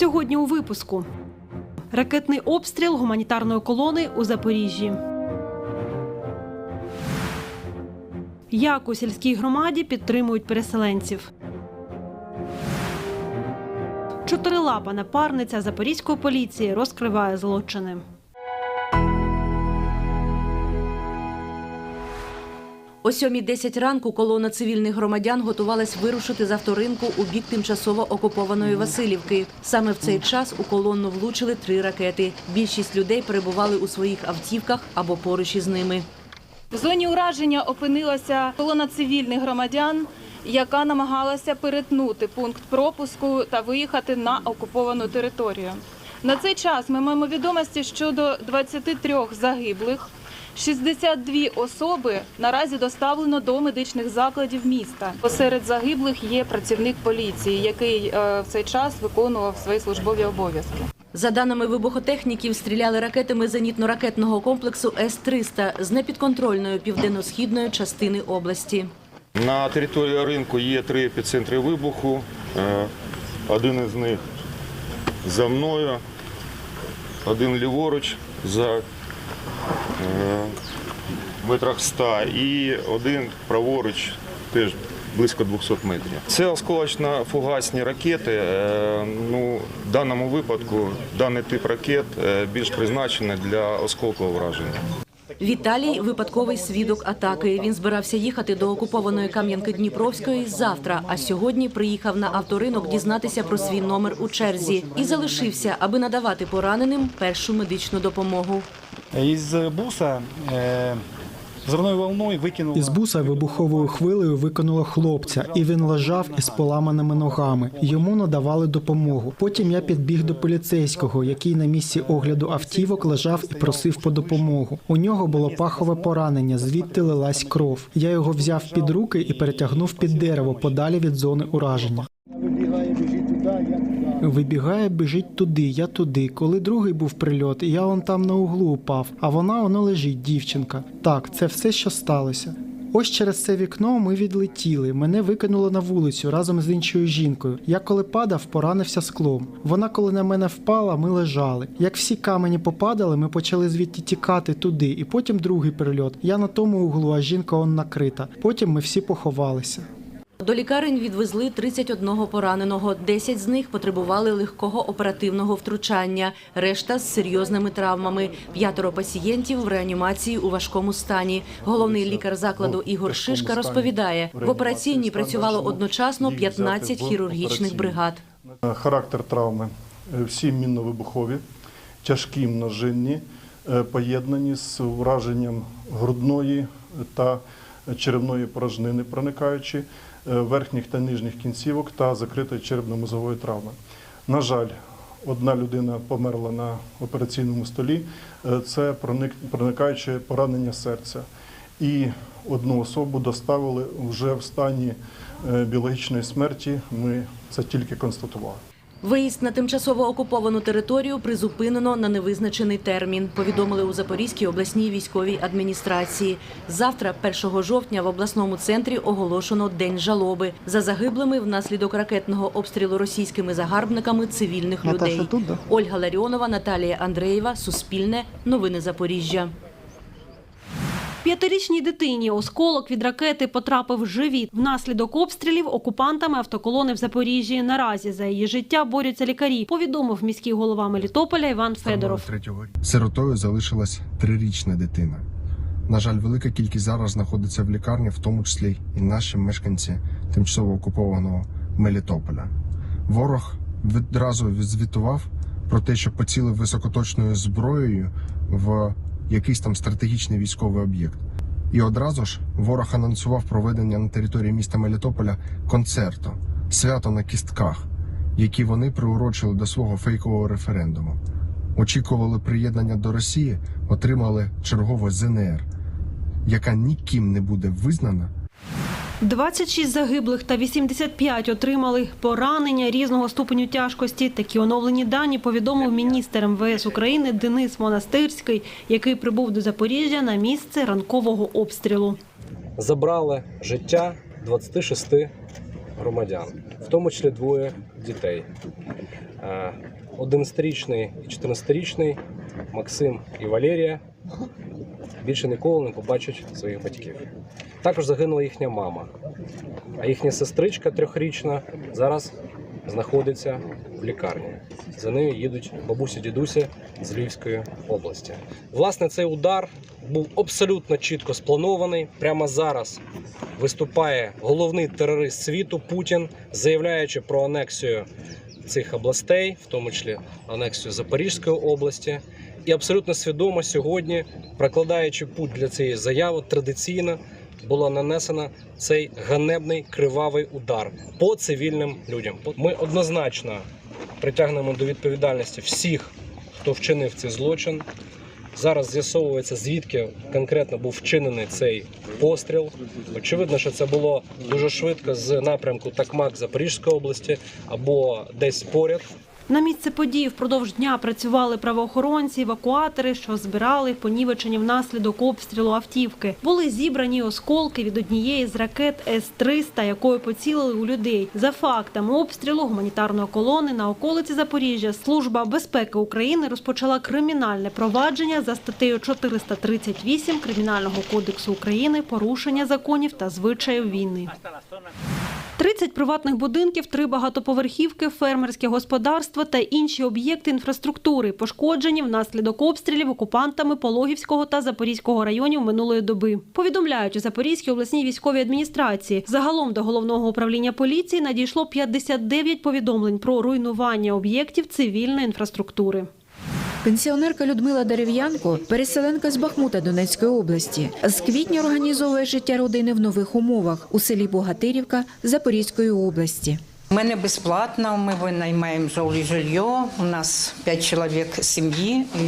Сьогодні у випуску ракетний обстріл гуманітарної колони у Запоріжжі. Як у сільській громаді підтримують переселенців. Чотирилапа напарниця запорізької поліції розкриває злочини. О 7.10 ранку колона цивільних громадян готувалась вирушити з авторинку у бік тимчасово окупованої Васильівки. Саме в цей час у колонну влучили три ракети. Більшість людей перебували у своїх автівках або поруч із ними. В зоні ураження опинилася колона цивільних громадян, яка намагалася перетнути пункт пропуску та виїхати на окуповану територію. На цей час ми маємо відомості щодо 23 загиблих. 62 особи наразі доставлено до медичних закладів міста. Посеред загиблих є працівник поліції, який е, в цей час виконував свої службові обов'язки. За даними вибухотехніків, стріляли ракетами зенітно-ракетного комплексу С-300 з непідконтрольної південно-східної частини області. На території ринку є три епіцентри вибуху. Е, Один із них за мною, один ліворуч за метрах 100 і один праворуч теж близько 200 метрів. Це осколочно-фугасні ракети. Е, Ну, в даному випадку даний тип ракет е, більш призначений для осколкового враження. Віталій випадковий свідок атаки. Він збирався їхати до окупованої Кам'янки Дніпровської завтра. А сьогодні приїхав на авторинок дізнатися про свій номер у черзі і залишився, аби надавати пораненим першу медичну допомогу. Із буса е, взривною волною викинуло Із буса вибуховою хвилею викинуло хлопця, і він лежав із поламаними ногами. Йому надавали допомогу. Потім я підбіг до поліцейського, який на місці огляду автівок лежав і просив по допомогу. У нього було пахове поранення, звідти лилась кров. Я його взяв під руки і перетягнув під дерево подалі від зони ураження. Вибігає, біжить туди, я туди. Коли другий був прильот, я он там на углу упав, а вона воно лежить, дівчинка. Так, це все, що сталося. Ось через це вікно ми відлетіли. Мене викинуло на вулицю разом з іншою жінкою. Я коли падав, поранився склом. Вона, коли на мене впала, ми лежали. Як всі камені попадали, ми почали звідти тікати туди, і потім другий прильот. Я на тому углу, а жінка он накрита. Потім ми всі поховалися. До лікарень відвезли 31 пораненого. 10 з них потребували легкого оперативного втручання, решта з серйозними травмами. П'ятеро пацієнтів в реанімації у важкому стані. Головний лікар закладу Ігор Шишка розповідає, в операційній працювало одночасно 15 хірургічних бригад. Характер травми е, всі мінно-вибухові, тяжкі множинні, е, поєднані з ураженням грудної та черевної порожнини, проникаючи е, верхніх та нижніх кінцівок та закритої черепно-мозової травми. На жаль, одна людина померла на операційному столі. Е, Це проник- проникаюче поранення серця. І одну особу доставили вже в стані е, біологічної смерті. Ми це тільки констатували. Виїзд на тимчасово окуповану територію призупинено на невизначений термін. Повідомили у Запорізькій обласній військовій адміністрації. Завтра, 1 жовтня, в обласному центрі оголошено день жалоби за загиблими внаслідок ракетного обстрілу російськими загарбниками цивільних людей. Ольга Ларіонова, Наталія Андреєва, Суспільне, Новини Запоріжжя. П'ятирічній дитині осколок від ракети потрапив в живіт. Внаслідок обстрілів окупантами автоколони в Запоріжжі. Наразі за її життя борються лікарі. Повідомив міський голова Мелітополя Іван Федоров. Сиротою залишилась трирічна дитина. На жаль, велика кількість зараз знаходиться в лікарні, в тому числі і наші мешканці тимчасово окупованого Мелітополя. Ворог відразу звітував про те, що поцілив високоточною зброєю в якийсь там стратегічний військовий об'єкт. І одразу ж ворог анонсував проведення на території міста Мелітополя концерту свято на кістках, які вони приурочили до свого фейкового референдуму. Очікували приєднання до Росії, отримали чергову ЗНР, яка ніким не буде визнана 26 загиблих та 85 отримали поранення різного ступеню тяжкості. Такі оновлені дані повідомив міністр МВС України Денис Монастирський, який прибув до Запоріжжя на місце ранкового обстрілу. забрали життя 26 громадян, в тому числі двоє дітей. Е, 11-річний і 14-річний Максим і Валерія більше ніколи не побачать своїх батьків. Також загинула їхня мама, а їхня сестричка трьохрічна зараз знаходиться в лікарні. За нею їдуть бабусі дідусі з Львівської області. Власне, цей удар був абсолютно чітко спланований. Прямо зараз виступає головний терорист світу Путін, заявляючи про анексію цих областей, в тому числі анексію Запорізької області, і абсолютно свідомо сьогодні, прокладаючи путь для цієї заяви, традиційно була нанесена цей ганебний кривавий удар по цивільним людям. Ми однозначно притягнемо до відповідальності всіх, хто вчинив цей злочин. Зараз з'ясовується, звідки конкретно був вчинений цей постріл. Очевидно, що це було дуже швидко з напрямку Такмак Запорізької області або десь поряд. На місце події впродовж дня працювали правоохоронці, евакуатори, що збирали понівечені внаслідок обстрілу автівки. Були зібрані осколки від однієї з ракет С-300, якою поцілили у людей. За фактами обстрілу гуманітарної колони на околиці Запоріжжя Служба безпеки України розпочала кримінальне провадження за статтею 438 Кримінального кодексу України порушення законів та звичаїв війни. 30 приватних будинків, три багатоповерхівки, фермерське господарство та інші об'єкти інфраструктури пошкоджені внаслідок обстрілів окупантами Пологівського та Запорізького районів минулої доби. Повідомляють у Запорізькій обласній військовій адміністрації. Загалом до головного управління поліції надійшло 59 повідомлень про руйнування об'єктів цивільної інфраструктури. Пенсіонерка Людмила Дерев'янко, переселенка з Бахмута Донецької області, з квітня організовує життя родини в нових умовах у селі Богатирівка Запорізької області. У мене безплатно, ми винаймаємо жилье, у нас п'ять чоловік сім'ї, і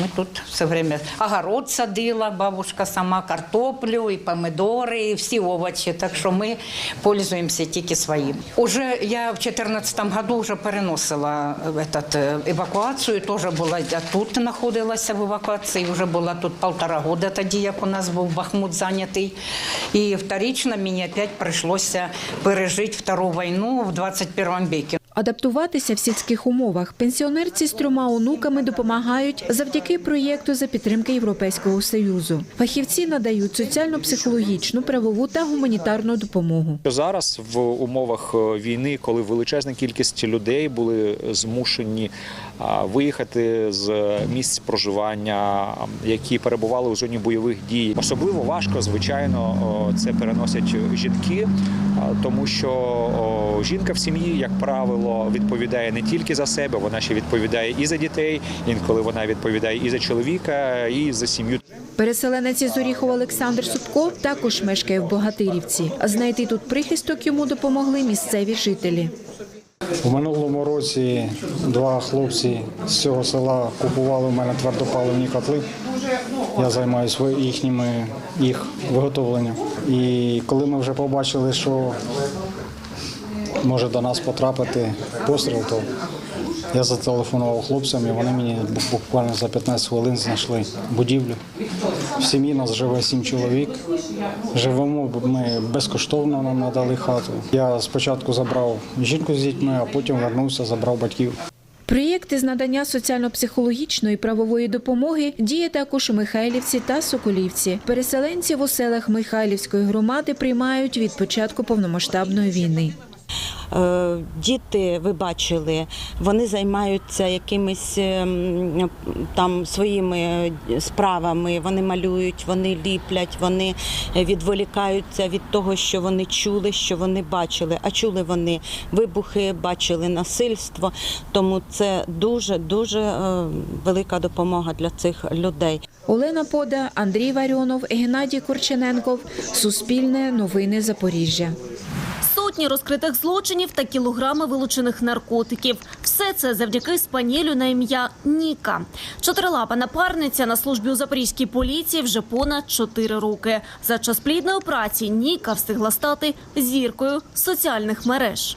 ми тут все время огород садила, бабушка сама картоплю, і помидори, і всі овочі, так що ми пользуємося тільки своїм. Уже я в 2014 году вже переносила этот, е, евакуацію, теж була я тут знаходилася в евакуації, вже була тут полтора года тоді, як у нас був Бахмут зайнятий. І вторично мені опять прийшлося пережити втору війну 21 веке. Адаптуватися в сільських умовах пенсіонерці з трьома онуками допомагають завдяки проєкту за підтримки Європейського союзу. Фахівці надають соціально-психологічну, правову та гуманітарну допомогу. Зараз в умовах е, війни, коли величезна кількість людей були змушені виїхати з місць проживання, які перебували у зоні бойових дій, особливо важко, звичайно, це переносять жінки, тому що жінка в сім'ї, як правило, відповідає не тільки за себе, вона ще відповідає і за дітей. Інколи вона відповідає і за чоловіка, і за сім'ю. Переселенець із Оріхова Олександр Супко також мешкає в Богатирівці. Знайти тут прихисток йому допомогли місцеві жителі. У минулому році два хлопці з цього села купували у мене твердопаливні котли. Я займаюся їхніми їх виготовленням. І коли ми вже побачили, що може до нас потрапити постріл, то я зателефонував хлопцям, і вони мені буквально за 15 хвилин знайшли будівлю. В сім'ї нас живе сім чоловік. Живемо ми безкоштовно нам надали хату. Я спочатку забрав жінку з дітьми, а потім вернувся, забрав батьків. Проєкт із надання соціально-психологічної правової допомоги діє також у Михайлівці та Соколівці. Переселенців у селах Михайлівської громади приймають від початку повномасштабної війни. Е, Діти, ви бачили, вони займаються якимись ем, там своїми справами. Вони малюють, вони ліплять, вони відволікаються від того, що вони чули, що вони бачили. А чули вони вибухи, бачили насильство. Тому це дуже дуже е, велика допомога для цих людей. Олена Пода, Андрій Варіонов, Геннадій Корчененков. Суспільне новини Запоріжжя. Сотні розкритих злочинів та кілограми вилучених наркотиків. Все це завдяки спанілю на ім'я Ніка. Чотирилапа напарниця на службі у запорізькій поліції вже понад чотири роки. За час плідної праці Ніка встигла стати зіркою соціальних мереж.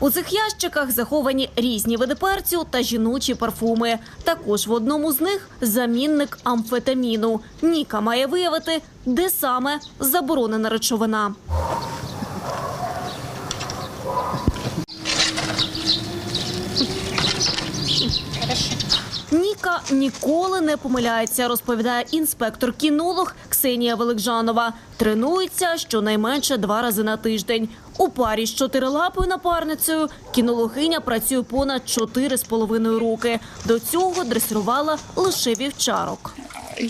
У цих ящиках заховані різні види перцю та жіночі парфуми. Також в одному з них замінник амфетаміну. Ніка має виявити де саме заборонена речовина. Ніка ніколи не помиляється, розповідає інспектор-кінолог Ксенія Великжанова. Тренується щонайменше два рази на тиждень. У парі з чотирилапою напарницею кінологиня працює понад чотири з половиною роки. До цього дресирувала лише вівчарок.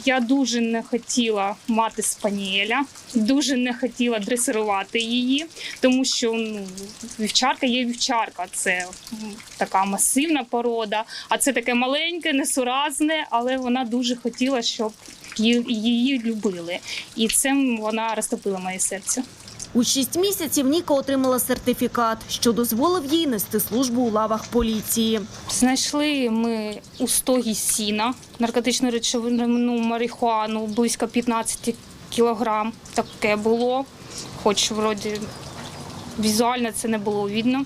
Я дуже не хотіла мати спанієля, дуже не хотіла дресирувати її, тому що ну, вівчарка є вівчарка, це така масивна порода, а це таке маленьке, несуразне, але вона дуже хотіла, щоб її, любили. І цим вона розтопила моє серце. У шість місяців Ніка отримала сертифікат, що дозволив їй нести службу у лавах поліції. Знайшли ми у стогі сіна наркотичну речовину марихуану близько 15 кілограм. Таке було, хоч вроді візуально це не було видно.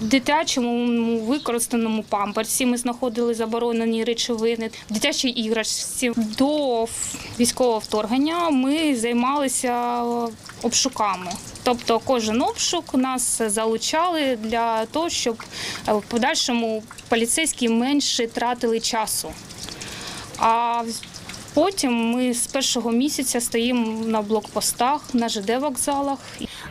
В дитячому використаному памперсі ми знаходили заборонені речовини. В дитячій іграшці до військового вторгнення ми займалися обшуками. Тобто кожен обшук нас залучали для того, щоб е, в подальшому поліцейські менше тратили часу. А потім ми з першого місяця стоїмо на блокпостах, на ЖД вокзалах.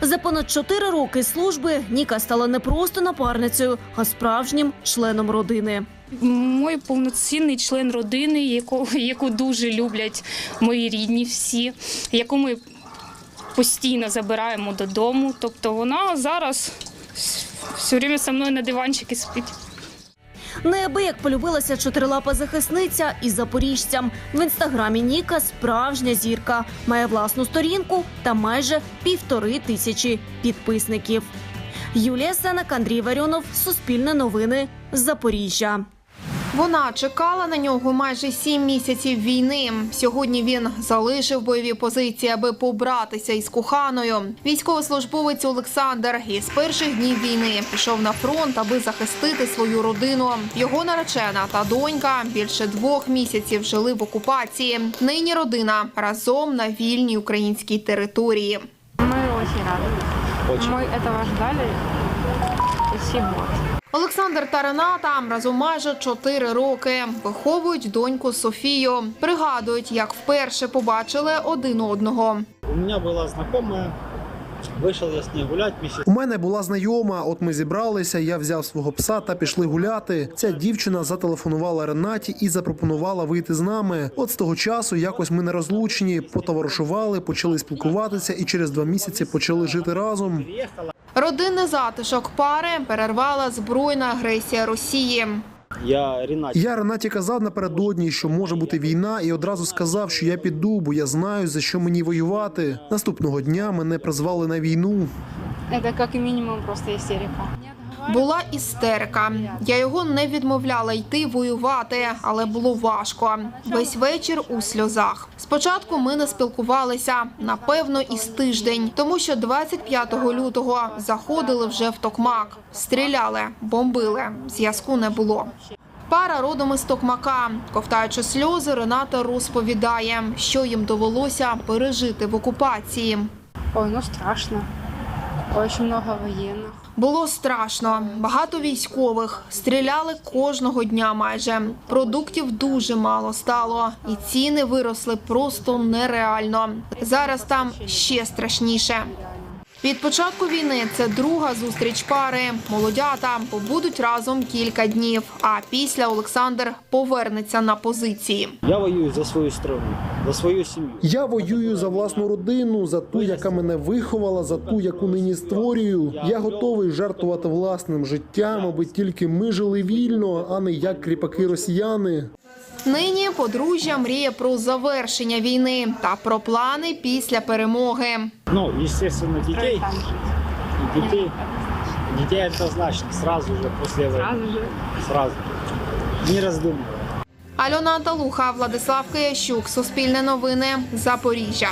За понад чотири роки служби Ніка стала не просто напарницею, а справжнім членом родини. Мой повноцінний член родини, яку, яку дуже люблять мої рідні всі, яку ми постійно забираємо додому. Тобто вона зараз все время со мною на диванчики спить. Неабияк полюбилася чотирилапа захисниця із запоріжцям. В інстаграмі Ніка справжня зірка, має власну сторінку та майже півтори тисячі підписників. Юлія Сенак, Андрій Варіонов, Суспільне новини, Запоріжжя. Вона чекала на нього майже сім місяців війни. Сьогодні він залишив бойові позиції, аби побратися із коханою. Військовослужбовець Олександр із перших днів війни пішов на фронт, аби захистити свою родину. Його наречена та донька більше двох місяців жили в окупації. Нині родина разом на вільній українській території. Мы очень рады. Мы этого ждали почти год. Олександр та Рената разом майже чотири роки виховують доньку Софію. Пригадують, як вперше побачили один одного. У меня была знакомая, вышел я ней гулять месяц. У мене була знайома, от ми зібралися, я взяв свого пса та пішли гуляти. Ця дівчина зателефонувала Ренаті і запропонувала вийти з нами. От з того часу якось ми не розлучені, потоваришували, почали спілкуватися і через два місяці почали жити разом. Родинний затишок пари перервала збройна агресія Росії. Я Ренат. Я Ренаті казав напередодні, що може бути війна, і одразу сказав, що я піду, бо я знаю за що мені воювати. Наступного дня мене призвали на війну. Це як мінімум просто истерика. Була істерика. Я його не відмовляла йти воювати, але було важко. Весь вечір у сльозах. Спочатку ми не спілкувалися, напевно, із тиждень, тому що 25 лютого заходили вже в Токмак, стріляли, бомбили. Зв'язку не було. Пара родом із Токмака. Ковтаючи сльози, Рената розповідає, що їм довелося пережити в окупації. Ой, ну страшно. Очень много военных. Було страшно. Багато військових стріляли кожного дня. Майже продуктів дуже мало стало, і ціни виросли просто нереально. Зараз там ще страшніше. Від початку війни це друга зустріч пари. Молодята побудуть разом кілька днів. А після Олександр повернеться на позиції. Я воюю за свою страну, за свою семью. Я воюю за власну родину, за ту, яка мене виховала, за ту, яку нині створюю. Я готовий жертвувати власним життям, аби тільки ми жили вільно, а не як кріпаки росіяни. Нині подружжя мріє про завершення війни та про плани після перемоги. Ну, естественно, детей. И детей. Детей однозначно, сразу же после войны. Сразу же. Сразу. Не раздумывая. Альона Анталуха, Владислав Киящук, Суспільне новини, Запоріжжя.